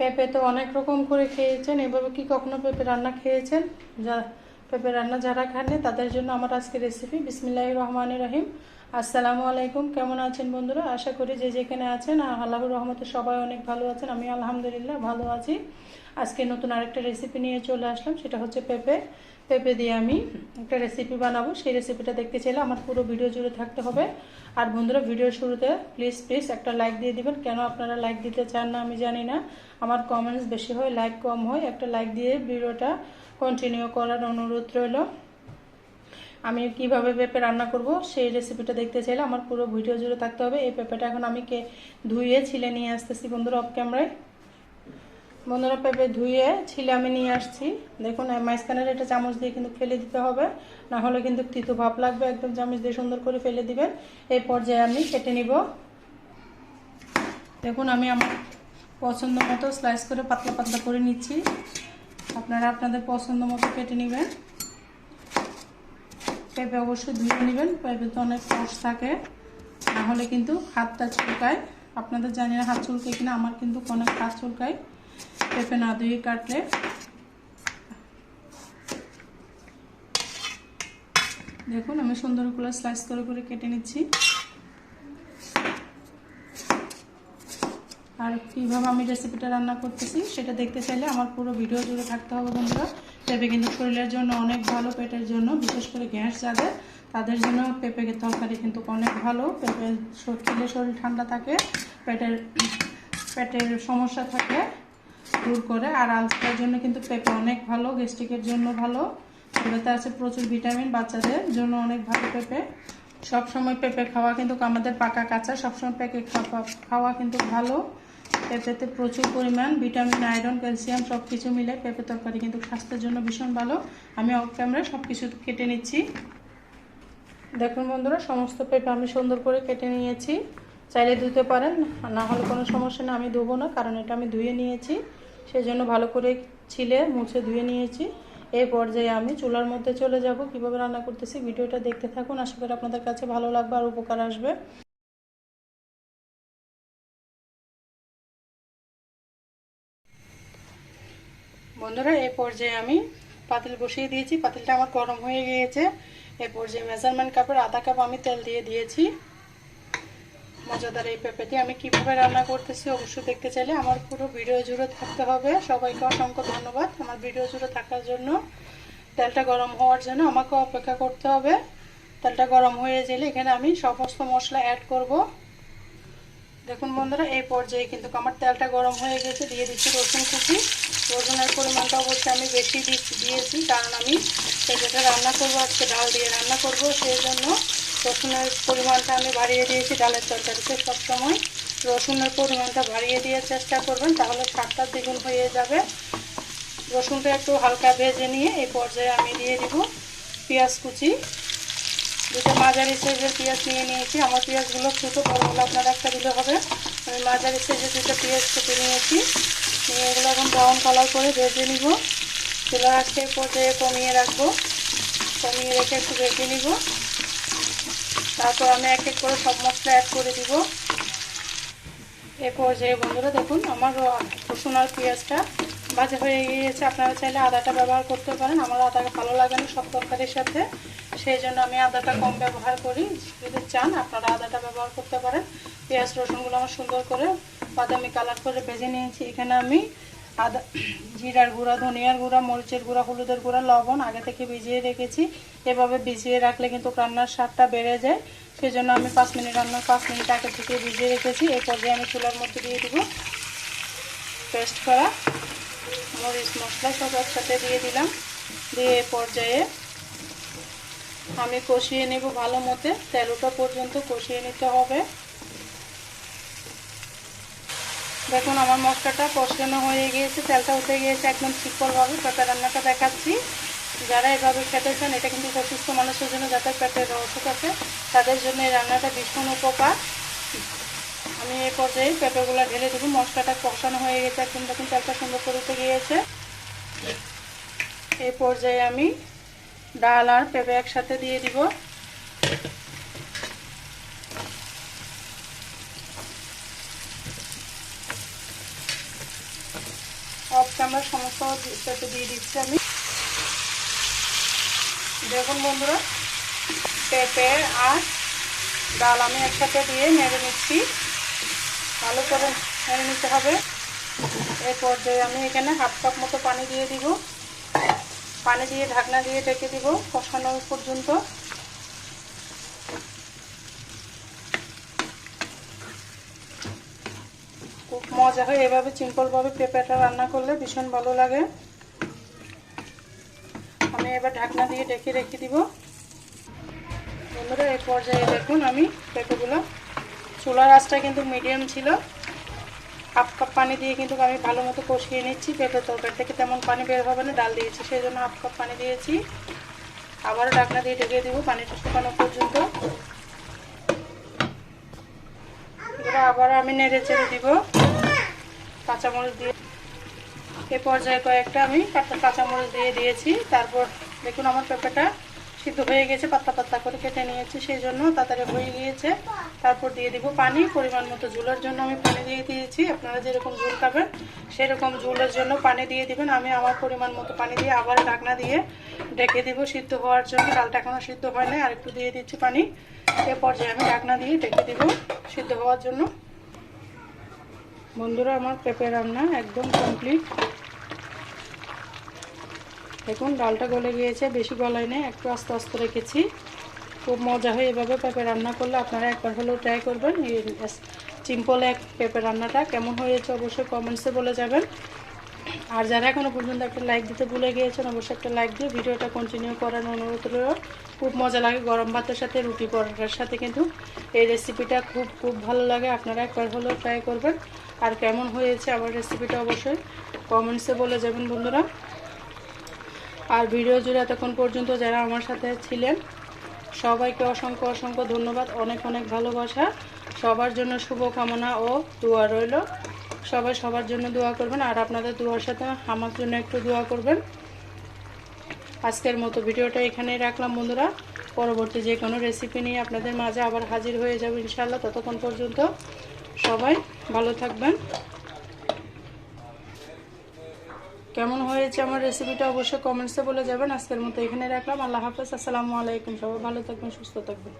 পেঁপে তো অনেক রকম করে খেয়েছেন। এভাবে কি কখনো পেঁপে রান্না খেয়েছেন? যা, পেঁপে রান্না যারা খাননি, তাদের জন্য আমার আজকে রেসিপি বিসমিল্লাহ রহমান রহিম। আসসালামু আলাইকুম, কেমন আছেন বন্ধুরা? আশা করি যে যেখানে আছেন আল্লাহর রহমতে সবাই অনেক ভালো আছেন, আমি আলহামদুলিল্লাহ ভালো আছি। আজকে নতুন আরেকটা রেসিপি নিয়ে চলে আসলাম, সেটা হচ্ছে পেঁপে। পেঁপে দিয়ে আমি একটা রেসিপি বানাবো। সেই রেসিপিটা দেখতে চাইলে আমার পুরো ভিডিও জুড়ে থাকতে হবে। আর বন্ধুরা ভিডিওর শুরুতে প্লিজ প্লিজ একটা লাইক দিয়ে দিবেন। কেন আপনারা লাইক দিতে চান না আমি জানি না। আমার কমেন্টস বেশি হয় লাইক কম হয়। একটা লাইক দিয়ে ভিডিওটা কন্টিনিউ করার অনুরোধ রইল। আমি কীভাবে পেঁপে রান্না করব, সেই রেসিপিটা দেখতে চাইলে আমার পুরো ভিডিও জুড়ে থাকতে হবে। এই পেঁপেটা এখন আমি কে ধুয়ে, ছিলে নিয়ে আসতেছি বন্ধুরা অফ ক্যামেরায় বন্ধুরা পেঁপে ধুয়ে ছিলে আমি নিয়ে আসছি। দেখুন মাঝখানের এটা চামচ দিয়ে কিন্তু ফেলে দিতে হবে। না হলে কিন্তু তিতো ভাব লাগবে। একদম চামচ দিয়ে সুন্দর করে ফেলে দিবেন। এই পর্যায়ে আমি কেটে নিব। দেখুন, আমি আমার পছন্দ মতো স্লাইস করে পাতলা পাতলা করে নিচ্ছি। আপনারা আপনাদের পছন্দ মতো কেটে নেবেন। পেঁপে অবশ্যই ধুয়ে নেবেন। পেঁপে তো অনেক রস থাকে। না হলে কিন্তু হাতটা চুলকায়। আপনাদের জানি না হাত চুলকায় কিনা, আমার কিন্তু অনেক হাত চুলকায়। পেঁপে না ধুয়ে কাটলে? দেখুন, আমি সুন্দর করে স্লাইস করে করে কেটে নিচ্ছি। আর কীভাবে আমি রেসিপিটা রান্না করতেছি, সেটা দেখতে চাইলে আমার পুরো ভিডিও জুড়ে থাকতে হবে বন্ধুরা। পেঁপে কিন্তু শরীরের জন্য অনেক ভালো, পেটের জন্য, বিশেষ করে গ্যাস যাদের, তাদের জন্য পেঁপে তরকারি কিন্তু অনেক ভালো। পেঁপে খেলে শরীর ঠান্ডা থাকে, পেটের পেটের সমস্যা থাকে। দূর করে আর আলসার জন্য কিন্তু পেঁপে অনেক ভালো গ্যাস্ট্রিকের জন্য ভালো। পেঁপেতে আছে প্রচুর ভিটামিন, বাচ্চাদের জন্য অনেক ভালো পেঁপে। সব সময় পেঁপে খাওয়া কিন্তু আমাদের পাকা কাঁচা, সবসময় পেঁপে খাওয়া কিন্তু ভালো। পেঁপেতে প্রচুর পরিমাণ ভিটামিন, আয়রন, ক্যালসিয়াম সব কিছু মিলে পেঁপে তরকারি কিন্তু স্বাস্থ্যের জন্য ভীষণ ভালো। আমি অফ ক্যামেরায় সব কিছু কেটে নিচ্ছি। দেখুন বন্ধুরা, সমস্ত পেঁপে আমি সুন্দর করে কেটে নিয়েছি। চাইলে ধুতে পারেন, না হলে কোনো সমস্যা না আমি ধুবো না, কারণ এটা আমি ধুয়ে নিয়েছি। সেই জন্য ভালো করে ছিলে, মুছে ধুয়ে নিয়েছি। এই পর্যায়ে আমি চুলার মধ্যে চলে যাব। কীভাবে রান্না করতেছি ভিডিওটা দেখতে থাকুন। আশা করি আপনাদের কাছে ভালো লাগবে আর উপকার আসবে। বন্ধুরা, এই পর্যায়ে আমি পাতিল বসিয়ে দিয়েছি। পাতিলটা আমার গরম হয়ে গিয়েছে। এই পর্যায়ে মেজারমেন্ট কাপের আধা কাপ আমি তেল দিয়ে দিয়েছি। মজাদার এই পেঁপেটি আমি কীভাবে রান্না করতেছি অবশ্যই দেখতে চাইলে। আমার পুরো ভিডিও জুড়ে থাকতে হবে। সবাইকে অসংখ্য ধন্যবাদ। আমার ভিডিও জুড়ে থাকার জন্য তেলটা গরম হওয়ার জন্য আমাকে অপেক্ষা করতে হবে। তেলটা গরম হয়ে গেলে এখানে আমি সমস্ত মশলা অ্যাড করব। দেখুন বন্ধুরা, এই পর্যায়ে কিন্তু আমার তেলটা গরম হয়ে গেছে। দিয়ে দিচ্ছি রসুন কুচি। রসুনের পরিমাণটা অবশ্যই আমি বেশি দিয়েছি, কারণ আমি যেটা রান্না করব, আজকে ডাল দিয়ে রান্না করব, সেই জন্য রসুনের পরিমাণটা আমি বাড়িয়ে দিয়েছি ডালের তরকারিতে সবসময়। রসুনের পরিমাণটা বাড়িয়ে দিয়ে চেষ্টা করবেন, তাহলে স্বাদটা দ্বিগুণ হয়ে যাবে। রসুনটা একটু হালকা ভেজে নিয়ে এই পর্যায়ে আমি দিয়ে দিব পেঁয়াজ কুচি। দুটো মাঝারি সাইজের পেঁয়াজ নিয়ে নিয়েছি। আমার পেঁয়াজগুলো ছোটো, বড় হলে আপনার একটা দিলে হবে। আমি মাঝারি সাইজের দুটো পেঁয়াজ কেটে নিয়েছি। নিয়ে এগুলো এখন ব্রাউন কালার করে ভেজে নিব। চুলার আজকে পর্যায়ে কমিয়ে রাখব। কমিয়ে রেখে একটু ভেজে নিব। তারপর আমি এক এক করে সব মশলা অ্যাড করে দিব। এ পর্যায়ে বন্ধুরা দেখুন, আমার রসুন আর পেঁয়াজটা ভাজা হয়ে গিয়েছে। আপনারা চাইলে আদাটা ব্যবহার করতে পারেন। আমার আদাটা ভালো লাগে না সব তরকারির সাথে। সেই জন্য আমি আদাটা কম ব্যবহার করি। যদি চান, আপনারা আদাটা ব্যবহার করতে পারেন। পেঁয়াজ, রসুনগুলো আমার সুন্দর করে বাদামি কালার করে ভেজে নিয়েছি। এখানে আমি আদা, জিরার গুঁড়া, ধনিয়ার গুঁড়া, মরিচের গুঁড়া, হলুদের গুঁড়া, লবণ আগে থেকে ভিজিয়ে রেখেছি। এভাবে ভিজিয়ে রাখলে কিন্তু রান্নার স্বাদটা বেড়ে যায়। সেই জন্য আমি পাঁচ মিনিট রান্নার পাঁচ মিনিট আগে থেকে ভিজিয়ে রেখেছি। এই পর্যায়ে আমি চুলার মধ্যে দিয়ে দেবো পেস্ট করা মরিচ মশলা সব একসাথে দিয়ে দিলাম। দিয়ে এ পর্যায়ে আমি কষিয়ে নেব ভালো মতে। তেরোটা পর্যন্ত কষিয়ে নিতে হবে। দেখুন, আমার মশলাটা কষানো হয়ে গিয়েছে, তেলটা উঠে গিয়েছে একদম ঠিকভাবে পেঁপে রান্নাটা দেখাচ্ছি। যারা এভাবে খেতে চান, এটা কিন্তু অসুস্থ মানুষের জন্য, যাদের পেটের অসুখ আছে, তাদের জন্য এই রান্নাটা ভীষণ উপকার। আমি এ পর্যায়ে পেঁপেগুলো ঢেলে দেবো। মশলাটা কষানো হয়ে গেছে, একদম দেখুন, তেলটা সুন্দর করে উঠে গিয়েছে। এই পর্যায়ে আমি ডাল আর পেঁপে একসাথে দিয়ে দিব একে আমরা সমস্ত দিয়ে দিচ্ছি আমি। দেখুন বন্ধুরা, পেঁপে আর ডাল আমি একসাথে দিয়ে নেড়ে নিচ্ছি। ভালো করে নেড়ে নিতে হবে। এই পর্যায়ে আমি এখানে হাফ কাপ মতো পানি দিয়ে দিব। পানি দিয়ে ঢাকনা দিয়ে ঢেকে দিব কষানো পর্যন্ত। খুব মজা হয়। এভাবে সিম্পলভাবে পেঁপেটা রান্না করলে ভীষণ ভালো লাগে। আমি এবার ঢাকনা দিয়ে ঢেকে রেখে দিব। বন্ধুরা এই পর্যায়ে দেখুন আমি পেঁপেগুলো। চুলার আঁচটা কিন্তু মিডিয়াম ছিল। হাফ কাপ পানি দিয়ে কিন্তু আমি ভালো মতো কষিয়ে নিচ্ছি। পেঁপে তরকারি থেকে তেমন পানি বের হবে না, ডাল দিয়েছি সেই জন্য হাফ কাপ পানি দিয়েছি। আবারও ঢাকনা দিয়ে ঢেকে দিব পানিটা শুকানো পর্যন্ত। আবার আমি নেড়ে চেড়ে দিব। কাঁচামরিচ দিয়ে এ পর্যায়ে কয়েকটা আমি কাঁচা কাঁচামরিচ দিয়ে দিয়েছি। তারপর দেখুন আমার পেঁপেটা সিদ্ধ হয়ে গেছে, পাতলা পাতলা করে কেটে নিয়েছি, সেই জন্য তাড়াতাড়ি হয়ে গিয়েছে। তারপর দিয়ে দিব পানি, পরিমাণ মতো ঝোলের জন্য আমি পানি দিয়ে দিয়েছি। আপনারা যেরকম ঝুল খাবেন, সেরকম ঝোলের জন্য পানি দিয়ে দিবেন। আমি আমার পরিমাণ মতো পানি দিয়ে আবার ঢাকনা দিয়ে ঢেকে দিব সিদ্ধ হওয়ার জন্য। ডালটা এখনও সিদ্ধ হয় না আর একটু দিয়ে দিচ্ছি পানি। এ পর্যায়ে আমি ঢাকনা দিয়ে ঢেকে দিব সিদ্ধ হওয়ার জন্য। বন্ধুরা, আমার পেঁপে রান্না একদম কমপ্লিট দেখুন, ডালটা গলে গিয়েছে, বেশি গলায় নেই, একটু আস্তে আস্তে রেখেছি। খুব মজা হয় এভাবে পেঁপে রান্না করলে, আপনারা একবার হলেও ট্রাই করবেন। সিম্পল এক পেঁপে রান্নাটা কেমন হয়েছে অবশ্যই কমেন্টসে বলে যাবেন। আর যারা এখনও পর্যন্ত একটা লাইক দিতে ভুলে গিয়েছেন, অবশ্যই একটা লাইক দিয়ে ভিডিওটা কন্টিনিউ করার অনুরোধ রইল। খুব মজা লাগে গরম ভাতের সাথে, রুটি পরোটার সাথে কিন্তু। এই রেসিপিটা খুব খুব ভালো লাগে, আপনারা একবার হলেও ট্রাই করবেন। আর কেমন হয়েছে আমার রেসিপিটা অবশ্যই কমেন্টসে বলে যাবেন বন্ধুরা। আর ভিডিও জুড়ে এতক্ষণ পর্যন্ত যারা আমার সাথে ছিলেন, সবাইকে অসংখ্য অসংখ্য ধন্যবাদ, অনেক অনেক ভালোবাসা। সবার জন্য শুভকামনা ও দোয়া রইল। সবাই সবার জন্য দোয়া করবেন আর আপনাদের দোয়ার সাথে আমার জন্য একটু দোয়া করবেন। আজকের মতো ভিডিওটা এখানেই রাখলাম বন্ধুরা। পরবর্তী যে কোনো রেসিপি নিয়ে আপনাদের মাঝে আবার হাজির হয়ে যাবে ইনশাল্লাহ ততক্ষণ পর্যন্ত। সবাই ভালো থাকবেন। কেমন হয়েছে আমার রেসিপিটা অবশ্যই কমেন্টসে বলে যাবেন। আজকের মতো এখানে রাখলাম। আল্লাহ হাফেজ। আসসালামু আলাইকুম সবাই। ভালো থাকবেন, সুস্থ থাকবেন।